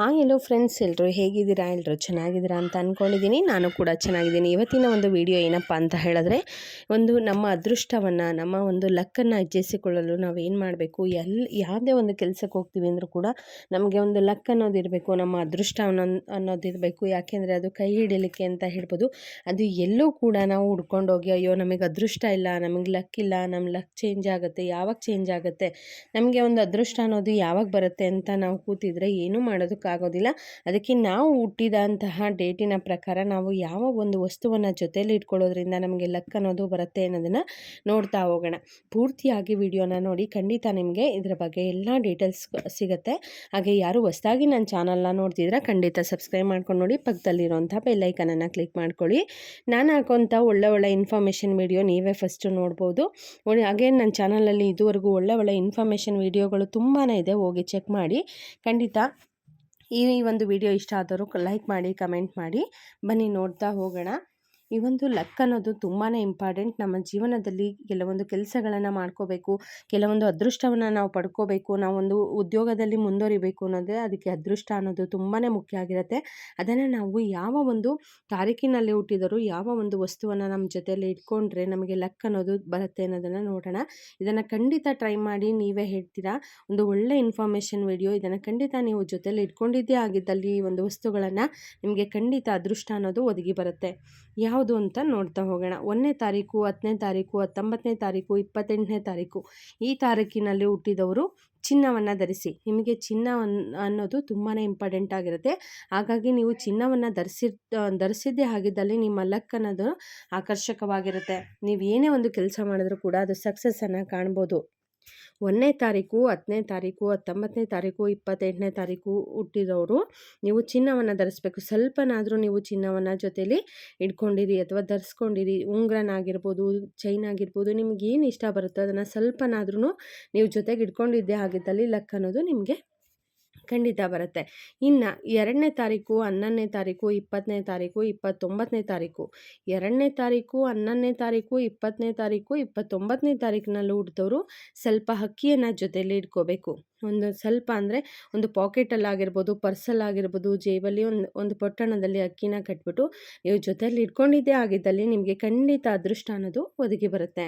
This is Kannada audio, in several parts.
ಹಾಂ ಎಲ್ಲೋ ಫ್ರೆಂಡ್ಸ್ ಎಲ್ಲರೂ ಹೇಗಿದ್ದೀರಾ? ಎಲ್ಲರೂ ಚೆನ್ನಾಗಿದ್ದೀರಾ ಅಂತ ಅಂದ್ಕೊಂಡಿದ್ದೀನಿ ನಾನು ಕೂಡ ಚೆನ್ನಾಗಿದ್ದೀನಿ. ಇವತ್ತಿನ ಒಂದು ವಿಡಿಯೋ ಏನಪ್ಪ ಅಂತ ಹೇಳಿದ್ರೆ, ಒಂದು ನಮ್ಮ ಅದೃಷ್ಟವನ್ನು, ನಮ್ಮ ಒಂದು ಲಕ್ಕನ್ನು ಅಜ್ಜಿಸಿಕೊಳ್ಳಲು ನಾವು ಏನು ಮಾಡಬೇಕು? ಎಲ್ಲಿ ಯಾವುದೇ ಒಂದು ಕೆಲಸಕ್ಕೆ ಹೋಗ್ತೀವಿ ಅಂದರೂ ಕೂಡ ನಮಗೆ ಒಂದು ಲಕ್ ಅನ್ನೋದಿರಬೇಕು ನಮ್ಮ ಅದೃಷ್ಟ ಅನ್ನೋ ಅನ್ನೋದಿರಬೇಕು ಯಾಕೆಂದರೆ ಅದು ಕೈ ಹಿಡಿಲಿಕ್ಕೆ ಅಂತ ಹೇಳ್ಬೋದು. ಅದು ಎಲ್ಲೂ ಕೂಡ ನಾವು ಹುಡ್ಕೊಂಡೋಗಿ ಅಯ್ಯೋ, ನಮಗೆ ಅದೃಷ್ಟ ಇಲ್ಲ, ನಮಗೆ ಲಕ್ ಇಲ್ಲ ನಮ್ಮ ಲಕ್ ಚೇಂಜ್ ಆಗುತ್ತೆ, ಯಾವಾಗ ಚೇಂಜ್ ಆಗುತ್ತೆ, ನಮಗೆ ಒಂದು ಅದೃಷ್ಟ ಅನ್ನೋದು ಯಾವಾಗ ಬರುತ್ತೆ ಅಂತ ನಾವು ಕೂತಿದ್ರೆ, ಏನೂ ಮಾಡೋದಕ್ಕೆ ಆಗೋದಿಲ್ಲ. ಅದಕ್ಕೆ ನಾವು ಹುಟ್ಟಿದಂತಹ ಡೇಟಿನ ಪ್ರಕಾರ ನಾವು ಯಾವ ಒಂದು ವಸ್ತುವನ್ನು ಜೊತೆಯಲ್ಲಿ ಇಟ್ಕೊಳ್ಳೋದ್ರಿಂದ ನಮಗೆ ಲಕ್ ಅನ್ನೋದು ಬರುತ್ತೆ ಅನ್ನೋದನ್ನು ನೋಡ್ತಾ ಹೋಗೋಣ. ಪೂರ್ತಿಯಾಗಿ ವಿಡಿಯೋನ ನೋಡಿ ಖಂಡಿತ ನಿಮಗೆ ಇದರ ಬಗ್ಗೆ ಎಲ್ಲ ಡೀಟೇಲ್ಸ್ ಸಿಗುತ್ತೆ. ಹಾಗೆ ಯಾರು ಹೊಸದಾಗಿ ನನ್ನ ಚಾನಲ್ನ ನೋಡ್ತಿದ್ರೆ ಖಂಡಿತ ಸಬ್ಸ್ಕ್ರೈಬ್ ಮಾಡ್ಕೊಂಡು ನೋಡಿ ಪಕ್ಕದಲ್ಲಿರುವಂಥ ಬೆಲ್ಲೈಕನನ್ನು ಕ್ಲಿಕ್ ಮಾಡ್ಕೊಳ್ಳಿ. ನಾನು ಹಾಕೋಂಥ ಒಳ್ಳೆ ಒಳ್ಳೆ ಇನ್ಫಾರ್ಮೇಷನ್ ವಿಡಿಯೋ ನೀವೇ ಫಸ್ಟು ನೋಡ್ಬೋದು. ಹಾಗೆ ನನ್ನ ಚಾನಲಲ್ಲಿ ಇದುವರೆಗೂ ಒಳ್ಳೆ ಒಳ್ಳೆ ಇನ್ಫಾರ್ಮೇಷನ್ ವಿಡಿಯೋಗಳು ತುಂಬಾ ಇದೆ ಹೋಗಿ ಚೆಕ್ ಮಾಡಿ. ಖಂಡಿತ ಈ ಒಂದು ವಿಡಿಯೋ ಇಷ್ಟ ಆದರೂ ಲೈಕ್ ಮಾಡಿ ಕಮೆಂಟ್ ಮಾಡಿ. ಬನ್ನಿ ನೋಡ್ತಾ ಹೋಗೋಣ. ಈ ಒಂದು ಲಕ್ ಅನ್ನೋದು ತುಂಬಾ ಇಂಪಾರ್ಟೆಂಟ್. ನಮ್ಮ ಜೀವನದಲ್ಲಿ ಕೆಲವೊಂದು ಕೆಲಸಗಳನ್ನು ಮಾಡ್ಕೋಬೇಕು, ಕೆಲವೊಂದು ಅದೃಷ್ಟವನ್ನು ನಾವು ಪಡ್ಕೋಬೇಕು ನಾವೊಂದು ಉದ್ಯೋಗದಲ್ಲಿ ಮುಂದುವರಿಬೇಕು ಅನ್ನೋದೇ ಅದಕ್ಕೆ ಅದೃಷ್ಟ ಅನ್ನೋದು ತುಂಬಾ ಮುಖ್ಯ ಆಗಿರುತ್ತೆ. ಅದನ್ನು ನಾವು ಯಾವ ಒಂದು ತಾರೀಕಿನಲ್ಲಿ ಹುಟ್ಟಿದರೂ, ಯಾವ ಒಂದು ವಸ್ತುವನ್ನು ನಮ್ಮ ಜೊತೆಯಲ್ಲಿ ಇಟ್ಕೊಂಡ್ರೆ ನಮಗೆ ಲಕ್ ಅನ್ನೋದು ಬರುತ್ತೆ ಅನ್ನೋದನ್ನು ನೋಡೋಣ. ಇದನ್ನು ಖಂಡಿತ ಟ್ರೈ ಮಾಡಿ, ನೀವೇ ಹೇಳ್ತೀರಾ? ಒಂದು ಒಳ್ಳೆ ಇನ್ಫಾರ್ಮೇಷನ್ ವಿಡಿಯೋ, ಇದನ್ನು ಖಂಡಿತ ನೀವು ಜೊತೆಯಲ್ಲಿ ಇಟ್ಕೊಂಡಿದ್ದೇ ಆಗಿದ್ದಲ್ಲಿ ಈ ಒಂದು ವಸ್ತುಗಳನ್ನು ನಿಮಗೆ ಖಂಡಿತ ಅದೃಷ್ಟ ಅನ್ನೋದು ಒದಗಿ ಬರುತ್ತೆ. ಯಾವ ಯಾವುದು ಅಂತ ನೋಡ್ತಾ ಹೋಗೋಣ. ಒಂದನೇ ತಾರೀಕು, ಹತ್ತನೇ ತಾರೀಕು, ಹತ್ತೊಂಬತ್ತನೇ ತಾರೀಕು, ಇಪ್ಪತ್ತೆಂಟನೇ ತಾರೀಕು ಈ ತಾರೀಕಿನಲ್ಲಿ ಹುಟ್ಟಿದವರು ಚಿನ್ನವನ್ನು ಧರಿಸಿ. ನಿಮಗೆ ಚಿನ್ನ ಅನ್ನೋದು ತುಂಬಾ ಇಂಪಾರ್ಟೆಂಟ್ ಆಗಿರುತ್ತೆ. ಹಾಗಾಗಿ ನೀವು ಚಿನ್ನವನ್ನು ಧರಿಸಿ ಧರಿಸಿದ್ದೇ ಆಗಿದ್ದಲ್ಲಿ ನಿಮ್ಮ ಲಕ್ ಅನ್ನೋದು ಆಕರ್ಷಕವಾಗಿರುತ್ತೆ. ನೀವು ಏನೇ ಒಂದು ಕೆಲಸ ಮಾಡಿದ್ರೂ ಕೂಡ ಅದು ಸಕ್ಸಸ್ಸನ್ನು ಕಾಣ್ಬೋದು. ಒಂದನೇ ತಾರೀಕು, ಹತ್ತನೇ ತಾರೀಕು, ಹತ್ತೊಂಬತ್ತನೇ ತಾರೀಕು, ಇಪ್ಪತ್ತೆಂಟನೇ ತಾರೀಕು ಹುಟ್ಟಿದವರು, ನೀವು ಚಿನ್ನವನ್ನು ಧರಿಸ್ಬೇಕು. ಸ್ವಲ್ಪನಾದರೂ ನೀವು ಚಿನ್ನವನ್ನು ಜೊತೇಲಿ ಇಟ್ಕೊಂಡಿರಿ ಅಥವಾ ಧರಿಸ್ಕೊಂಡಿರಿ. ಉಂಗ್ರನಾಗಿರ್ಬೋದು ಚೈನ್ ಆಗಿರ್ಬೋದು ನಿಮ್ಗೆ ಏನು ಇಷ್ಟ ಬರುತ್ತೋ? ಅದನ್ನು ಸ್ವಲ್ಪನಾದ್ರೂ ನೀವು ಜೊತೆಗೆ ಇಟ್ಕೊಂಡಿದ್ದೆ ಆಗಿದ್ದಲ್ಲಿ ಲಕ್ ಅನ್ನೋದು ನಿಮಗೆ ಖಂಡಿತ ಬರುತ್ತೆ. ಇನ್ನು ಎರಡನೇ ತಾರೀಕು, ಹನ್ನೊಂದನೇ ತಾರೀಕು ಇಪ್ಪತ್ತನೇ ತಾರೀಕು ಇಪ್ಪತ್ತೊಂಬತ್ತನೇ ತಾರೀಕು. ಎರಡನೇ ತಾರೀಕು, ಹನ್ನೊಂದನೇ ತಾರೀಕು ಇಪ್ಪತ್ತನೇ ತಾರೀಕು ಇಪ್ಪತ್ತೊಂಬತ್ತನೇ ತಾರೀಕಿನಲ್ಲಿ ಹುಟ್ಟಿದವರು ಸ್ವಲ್ಪ ಅಕ್ಕಿಯನ್ನು ಜೊತೆಯಲ್ಲಿ ಇಟ್ಕೋಬೇಕು. ಒಂದು ಸ್ವಲ್ಪ ಅಂದರೆ ಒಂದು ಪಾಕೆಟಲ್ಲಾಗಿರ್ಬೋದು ಪರ್ಸಲ್ಲಾಗಿರ್ಬೋದು ಜೇಬಲ್ಲಿ ಒಂದು ಒಂದು ಪೊಟ್ಟಣದಲ್ಲಿ ಅಕ್ಕಿನ ಕಟ್ಬಿಟ್ಟು ನೀವು ಜೊತೆಯಲ್ಲಿ ಇಟ್ಕೊಂಡಿದ್ದೇ ಆಗಿದ್ದಲ್ಲಿ ನಿಮಗೆ ಖಂಡಿತ ಅದೃಷ್ಟ ಅನ್ನೋದು ಒದಗಿ ಬರುತ್ತೆ.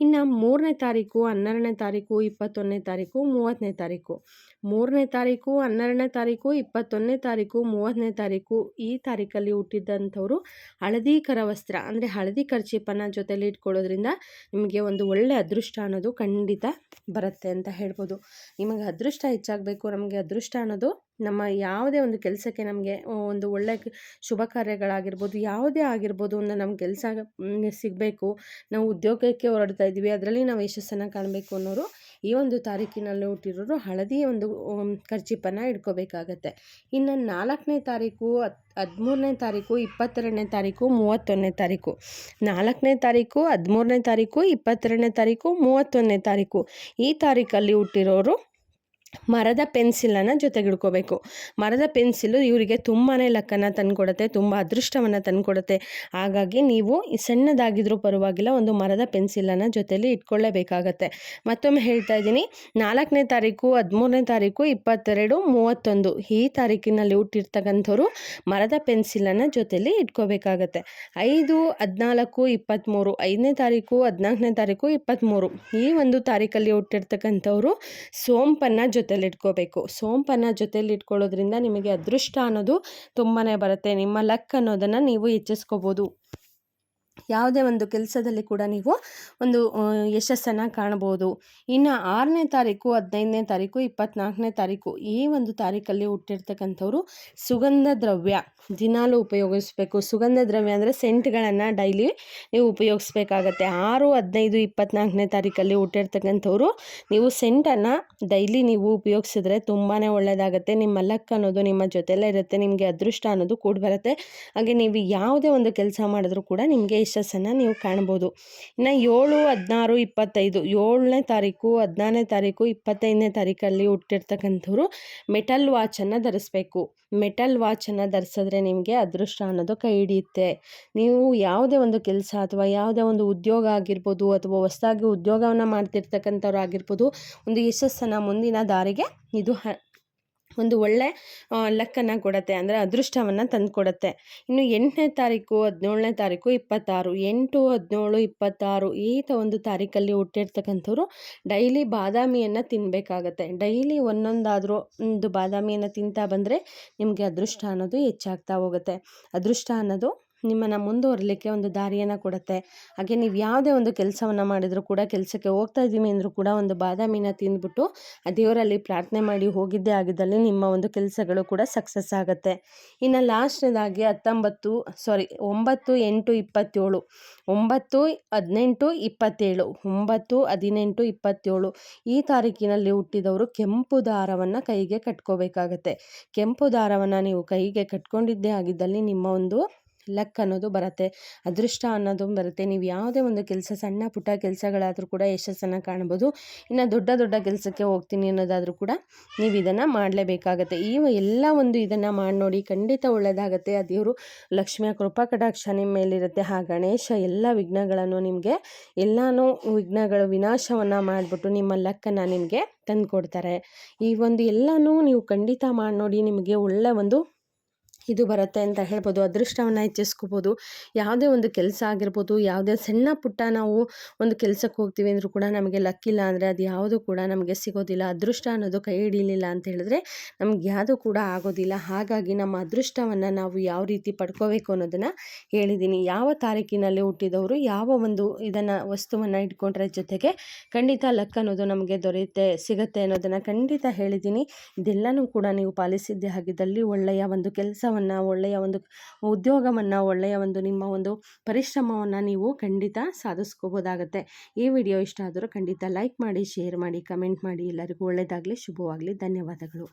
ಇನ್ನು ಮೂರನೇ ತಾರೀಕು, ಹನ್ನೆರಡನೇ ತಾರೀಕು, ಇಪ್ಪತ್ತೊಂದನೇ ತಾರೀಕು, ಮೂವತ್ತನೇ ತಾರೀಕು. ಮೂರನೇ ತಾರೀಕು, ಹನ್ನೆರಡನೇ ತಾರೀಕು, ಇಪ್ಪತ್ತೊಂದನೇ ತಾರೀಕು, ಮೂವತ್ತನೇ ತಾರೀಕು ಈ ತಾರೀಕಲ್ಲಿ ಹುಟ್ಟಿದ್ದಂಥವ್ರು ಹಳದಿ ಕರವಸ್ತ್ರ ಅಂದರೆ ಹಳದಿ ಖರ್ಚಿಪನ್ನು ಜೊತೆಲಿ ಇಟ್ಕೊಳ್ಳೋದ್ರಿಂದ ನಿಮಗೆ ಒಂದು ಒಳ್ಳೆ ಅದೃಷ್ಟ ಅನ್ನೋದು ಖಂಡಿತ ಬರುತ್ತೆ ಅಂತ ಹೇಳ್ಬೋದು. ನಿಮಗೆ ಅದೃಷ್ಟ ಹೆಚ್ಚಾಗಬೇಕು, ನಮಗೆ ಅದೃಷ್ಟ ಅನ್ನೋದು ನಮ್ಮ ಯಾವುದೇ ಒಂದು ಕೆಲಸಕ್ಕೆ ನಮಗೆ ಒಂದು ಒಳ್ಳೆಯ ಶುಭ ಕಾರ್ಯಗಳಾಗಿರ್ಬೋದು, ಯಾವುದೇ ಆಗಿರ್ಬೋದು ಒಂದು ನಮ್ಮ ಕೆಲಸ ಸಿಗಬೇಕು. ನಾವು ಉದ್ಯೋಗಕ್ಕೆ ಹೊರಡ್ತಾ ಇದ್ದೀವಿ, ಅದರಲ್ಲಿ ನಾವು ಯಶಸ್ಸನ್ನು ಕಾಣಬೇಕು ಅನ್ನೋರು ಈ ಒಂದು ತಾರೀಕಿನಲ್ಲಿ ಹುಟ್ಟಿರೋರು ಹಳದಿ ಒಂದು ಖರ್ಚಿಪನ್ನು ಇಟ್ಕೋಬೇಕಾಗತ್ತೆ. ಇನ್ನು ನಾಲ್ಕನೇ ತಾರೀಕು ಹದಿಮೂರನೇ ತಾರೀಕು, ಇಪ್ಪತ್ತೆರಡನೇ ತಾರೀಕು, ಮೂವತ್ತೊಂದನೇ ತಾರೀಕು. ನಾಲ್ಕನೇ ತಾರೀಕು, ಹದಿಮೂರನೇ ತಾರೀಕು, ಇಪ್ಪತ್ತೆರಡನೇ ತಾರೀಕು, ಮೂವತ್ತೊಂದನೇ ತಾರೀಕು. ಈ ತಾರೀಕಲ್ಲಿ ಹುಟ್ಟಿರೋರು ಮರದ ಪೆನ್ಸಿಲನ್ನು ಜೊತೆಗಿಡ್ಕೋಬೇಕು. ಮರದ ಪೆನ್ಸಿಲು ಇವರಿಗೆ ತುಂಬಾ ಲಕ್ಕನ್ನು ತಂದುಕೊಡತ್ತೆ, ತುಂಬ ಅದೃಷ್ಟವನ್ನು ತಂದುಕೊಡತ್ತೆ. ಹಾಗಾಗಿ ನೀವು ಸಣ್ಣದಾಗಿದ್ರೂ ಪರವಾಗಿಲ್ಲ ಒಂದು ಮರದ ಪೆನ್ಸಿಲನ್ನು ಜೊತೆಯಲ್ಲಿ ಇಟ್ಕೊಳ್ಳೇಬೇಕಾಗತ್ತೆ. ಮತ್ತೊಮ್ಮೆ ಹೇಳ್ತಾ ಇದ್ದೀನಿ, ನಾಲ್ಕನೇ ತಾರೀಕು, ಹದಿಮೂರನೇ ತಾರೀಕು, ಇಪ್ಪತ್ತೆರಡು, ಮೂವತ್ತೊಂದು ಈ ತಾರೀಕಿನಲ್ಲಿ ಹುಟ್ಟಿರ್ತಕ್ಕಂಥವ್ರು ಮರದ ಪೆನ್ಸಿಲನ್ನು ಜೊತೆಯಲ್ಲಿ ಇಟ್ಕೋಬೇಕಾಗತ್ತೆ. ಐದು, ಹದಿನಾಲ್ಕು, ಇಪ್ಪತ್ತ್ಮೂರು, ಐದನೇ ತಾರೀಕು, ಹದಿನಾಲ್ಕನೇ ತಾರೀಕು, ಇಪ್ಪತ್ತ್ಮೂರು ಈ ಒಂದು ತಾರೀಕಲ್ಲಿ ಹುಟ್ಟಿರ್ತಕ್ಕಂಥವ್ರು ಸೋಂಪನ್ನು ಜೊತೆಲಿ ಇಟ್ಕೋಬೇಕು ಸೋಂಪನ್ನು ಜೊತೆಲಿ ಇಟ್ಕೊಳ್ಳೋದ್ರಿಂದ ನಿಮಗೆ ಅದೃಷ್ಟ ಅನ್ನೋದು ತುಂಬಾ ಬರುತ್ತೆ. ನಿಮ್ಮ ಲಕ್ ಅನ್ನೋದನ್ನು ನೀವು ಹೆಚ್ಚಿಸ್ಕೋಬೋದು. ಯಾವುದೇ ಒಂದು ಕೆಲಸದಲ್ಲಿ ಕೂಡ ನೀವು ಒಂದು ಯಶಸ್ಸನ್ನು ಕಾಣ್ಬೋದು. ಇನ್ನು ಆರನೇ ತಾರೀಕು, ಹದಿನೈದನೇ ತಾರೀಕು ಇಪ್ಪತ್ತ್ನಾಲ್ಕನೇ ತಾರೀಕು ಈ ಒಂದು ತಾರೀಕಲ್ಲಿ ಹುಟ್ಟಿರ್ತಕ್ಕಂಥವ್ರು ಸುಗಂಧ ದ್ರವ್ಯ ದಿನಾಲೂ ಉಪಯೋಗಿಸ್ಬೇಕು. ಸುಗಂಧ ದ್ರವ್ಯ ಅಂದರೆ ಸೆಂಟ್ಗಳನ್ನು ಡೈಲಿ ನೀವು ಉಪಯೋಗಿಸ್ಬೇಕಾಗತ್ತೆ. ಆರು, ಹದಿನೈದು ಇಪ್ಪತ್ತ್ನಾಲ್ಕನೇ ತಾರೀಕಲ್ಲಿ ಹುಟ್ಟಿರ್ತಕ್ಕಂಥವ್ರು ನೀವು ಸೆಂಟನ್ನು ಡೈಲಿ ನೀವು ಉಪಯೋಗಿಸಿದ್ರೆ ತುಂಬಾ ಒಳ್ಳೆಯದಾಗುತ್ತೆ ನಿಮ್ಮ ಲಕ್ ಅನ್ನೋದು ನಿಮ್ಮ ಜೊತೆಲೇ ಇರುತ್ತೆ, ನಿಮಗೆ ಅದೃಷ್ಟ ಅನ್ನೋದು ಕೂಡ ಬರುತ್ತೆ ಹಾಗೆ ನೀವು ಯಾವುದೇ ಒಂದು ಕೆಲಸ ಮಾಡಿದ್ರೂ ಕೂಡ ನಿಮಗೆ ಯಶಸ್ಸನ್ನು ನೀವು ಕಾಣ್ಬೋದು. ಇನ್ನು ಏಳು, ಹದಿನಾರು, ಇಪ್ಪತ್ತೈದು, ಏಳನೇ ತಾರೀಕು, ಹದಿನಾರನೇ ತಾರೀಕು, ಇಪ್ಪತ್ತೈದನೇ ತಾರೀಕಲ್ಲಿ ಹುಟ್ಟಿರ್ತಕ್ಕಂಥವ್ರು ಮೆಟಲ್ ವಾಚನ್ನು ಧರಿಸ್ಬೇಕು. ಮೆಟಲ್ ವಾಚನ್ನು ಧರಿಸಿದ್ರೆ ನಿಮಗೆ ಅದೃಷ್ಟ ಅನ್ನೋದು ಕೈ ಹಿಡಿಯುತ್ತೆ. ನೀವು ಯಾವುದೇ ಒಂದು ಕೆಲಸ ಅಥವಾ ಯಾವುದೇ ಒಂದು ಉದ್ಯೋಗ ಆಗಿರ್ಬೋದು ಅಥವಾ ಹೊಸದಾಗಿ ಉದ್ಯೋಗವನ್ನು ಮಾಡ್ತಿರ್ತಕ್ಕಂಥವ್ರು ಆಗಿರ್ಬೋದು, ಒಂದು ಯಶಸ್ಸನ್ನು ಮುಂದಿನ ದಾರಿಗೆ ಇದು ಒಂದು ಒಳ್ಳೆ ಲಕ್ಕನ್ನು ಕೊಡುತ್ತೆ, ಅಂದರೆ ಅದೃಷ್ಟವನ್ನು ತಂದು ಕೊಡುತ್ತೆ ಇನ್ನು ಎಂಟನೇ ತಾರೀಕು, ಹದಿನೇಳನೇ ತಾರೀಕು, ಇಪ್ಪತ್ತಾರು, ಎಂಟು, ಹದಿನೇಳು, ಇಪ್ಪತ್ತಾರು ಈತ ಒಂದು ತಾರೀಕಲ್ಲಿ ಹುಟ್ಟಿರ್ತಕ್ಕಂಥವ್ರು ಡೈಲಿ ಬಾದಾಮಿಯನ್ನು ತಿನ್ನಬೇಕಾಗತ್ತೆ ಡೈಲಿ ಒಂದೊಂದಾದರೂ ಒಂದು ಬಾದಾಮಿಯನ್ನು ತಿಂತಾ ಬಂದರೆ ನಿಮಗೆ ಅದೃಷ್ಟ ಅನ್ನೋದು ಹೆಚ್ಚಾಗ್ತಾ ಹೋಗುತ್ತೆ. ಅದೃಷ್ಟ ಅನ್ನೋದು ನಿಮ್ಮನ್ನು ಮುಂದುವರಲಿಕ್ಕೆ ಒಂದು ದಾರಿಯನ್ನು ಕೊಡುತ್ತೆ. ಹಾಗೆ ನೀವು ಯಾವುದೇ ಒಂದು ಕೆಲಸವನ್ನು ಮಾಡಿದರೂ ಕೂಡ ಕೆಲಸಕ್ಕೆ ಹೋಗ್ತಾ ಇದ್ದೀವಿ ಅಂದರೂ ಕೂಡ ಒಂದು ಬಾದಾಮಿನ ತಿಂದ್ಬಿಟ್ಟು ಆ ದೇವರಲ್ಲಿ ಪ್ರಾರ್ಥನೆ ಮಾಡಿ ಹೋಗಿದ್ದೇ ಆಗಿದ್ದಲ್ಲಿ ನಿಮ್ಮ ಒಂದು ಕೆಲಸಗಳು ಕೂಡ ಸಕ್ಸಸ್ ಆಗುತ್ತೆ. ಇನ್ನು ಲಾಸ್ಟ್ನೇದಾಗಿ ಹತ್ತೊಂಬತ್ತು ಸಾರಿ ಒಂಬತ್ತು ಎಂಟು ಇಪ್ಪತ್ತೇಳು, ಒಂಬತ್ತು ಹದಿನೆಂಟು ಇಪ್ಪತ್ತೇಳು, ಒಂಬತ್ತು ಹದಿನೆಂಟು ಇಪ್ಪತ್ತೇಳು ಈ ತಾರೀಕಿನಲ್ಲಿ ಹುಟ್ಟಿದವರು ಕೆಂಪು ದಾರವನ್ನು ಕೈಗೆ ಕಟ್ಕೋಬೇಕಾಗತ್ತೆ. ಕೆಂಪು ದಾರವನ್ನು ನೀವು ಕೈಗೆ ಕಟ್ಕೊಂಡಿದ್ದೇ ಆಗಿದ್ದಲ್ಲಿ ನಿಮ್ಮ ಒಂದು ಲಕ್ ಅನ್ನೋದು ಬರುತ್ತೆ, ಅದೃಷ್ಟ ಅನ್ನೋದು ಬರುತ್ತೆ. ನೀವು ಯಾವುದೇ ಒಂದು ಕೆಲಸ, ಸಣ್ಣ ಪುಟ್ಟ ಕೆಲಸಗಳಾದರೂ ಕೂಡ ಯಶಸ್ಸನ್ನು ಕಾಣ್ಬೋದು. ಇನ್ನು ದೊಡ್ಡ ದೊಡ್ಡ ಕೆಲಸಕ್ಕೆ ಹೋಗ್ತೀನಿ ಅನ್ನೋದಾದರೂ ಕೂಡ ನೀವು ಇದನ್ನು ಮಾಡಲೇಬೇಕಾಗತ್ತೆ. ಈ ಎಲ್ಲ ಒಂದು ಇದನ್ನು ಮಾಡಿ ನೋಡಿ ಖಂಡಿತ ಒಳ್ಳೆಯದಾಗತ್ತೆ ಆ ದೇವರು ಲಕ್ಷ್ಮಿಯ ಕೃಪಾ ಕಟಾಕ್ಷ ನಿಮ್ಮ ಮೇಲಿರುತ್ತೆ. ಆ ಗಣೇಶ, ಎಲ್ಲ ವಿಘ್ನಗಳನ್ನು ನಿಮಗೆ, ಎಲ್ಲನೂ ವಿಘ್ನಗಳು ವಿನಾಶವನ್ನು ಮಾಡಿಬಿಟ್ಟು ನಿಮ್ಮ ಲಕ್ಕನ್ನು ನಿಮಗೆ ತಂದು ಕೊಡ್ತಾರೆ ಈ ಒಂದು ಎಲ್ಲನೂ ನೀವು ಖಂಡಿತ ಮಾಡಿ ನೋಡಿ ನಿಮಗೆ ಒಳ್ಳೆಯ ಒಂದು ಇದು ಬರುತ್ತೆ ಅಂತ ಹೇಳ್ಬೋದು, ಅದೃಷ್ಟವನ್ನು ಹೆಚ್ಚಿಸ್ಕೋಬೋದು. ಯಾವುದೇ ಒಂದು ಕೆಲಸ ಆಗಿರ್ಬೋದು, ಯಾವುದೇ ಸಣ್ಣ ಪುಟ್ಟ ನಾವು ಒಂದು ಕೆಲಸಕ್ಕೆ ಹೋಗ್ತೀವಿ ಅಂದರೂ ಕೂಡ ನಮಗೆ ಲಕ್ಕಿಲ್ಲ ಅಂದರೆ ಅದು ಯಾವುದು ಕೂಡ ನಮಗೆ ಸಿಗೋದಿಲ್ಲ. ಅದೃಷ್ಟ ಅನ್ನೋದು ಕೈ ಹಿಡಿಯಲಿಲ್ಲ ಅಂತ ಹೇಳಿದ್ರೆ ನಮ್ಗೆ ಯಾವುದು ಕೂಡ ಆಗೋದಿಲ್ಲ. ಹಾಗಾಗಿ ನಮ್ಮ ಅದೃಷ್ಟವನ್ನು ನಾವು ಯಾವ ರೀತಿ ಪಡ್ಕೋಬೇಕು ಅನ್ನೋದನ್ನು ಹೇಳಿದ್ದೀನಿ. ಯಾವ ತಾರೀಕಿನಲ್ಲಿ ಹುಟ್ಟಿದವರು ಯಾವ ಒಂದು ಇದನ್ನು, ವಸ್ತುವನ್ನು ಇಟ್ಕೊಂಡ್ರೆ ಜೊತೆಗೆ ಖಂಡಿತ ಲಕ್ ಅನ್ನೋದು ನಮಗೆ ದೊರೆಯುತ್ತೆ, ಸಿಗುತ್ತೆ ಅನ್ನೋದನ್ನು ಖಂಡಿತ ಹೇಳಿದ್ದೀನಿ. ಇದೆಲ್ಲನೂ ಕೂಡ ನೀವು ಪಾಲಿಸಿದ್ದೇ ಆಗಿದ್ದಲ್ಲಿ ಒಳ್ಳೆಯ ಒಂದು ಕೆಲಸ ಒಳ್ಳೆಯ ಒಂದು ಉದ್ಯೋಗವನ್ನು, ಒಳ್ಳೆಯ ಒಂದು ನಿಮ್ಮ ಒಂದು ಪರಿಶ್ರಮವನ್ನು ನೀವು ಖಂಡಿತ ಸಾಧಿಸ್ಕೋಬೋದಾಗತ್ತೆ ಈ ವಿಡಿಯೋ ಇಷ್ಟ ಆದರೂ ಖಂಡಿತ ಲೈಕ್ ಮಾಡಿ, ಶೇರ್ ಮಾಡಿ, ಕಮೆಂಟ್ ಮಾಡಿ. ಎಲ್ಲರಿಗೂ ಒಳ್ಳೆಯದಾಗಲಿ ಶುಭವಾಗಲಿ. ಧನ್ಯವಾದಗಳು.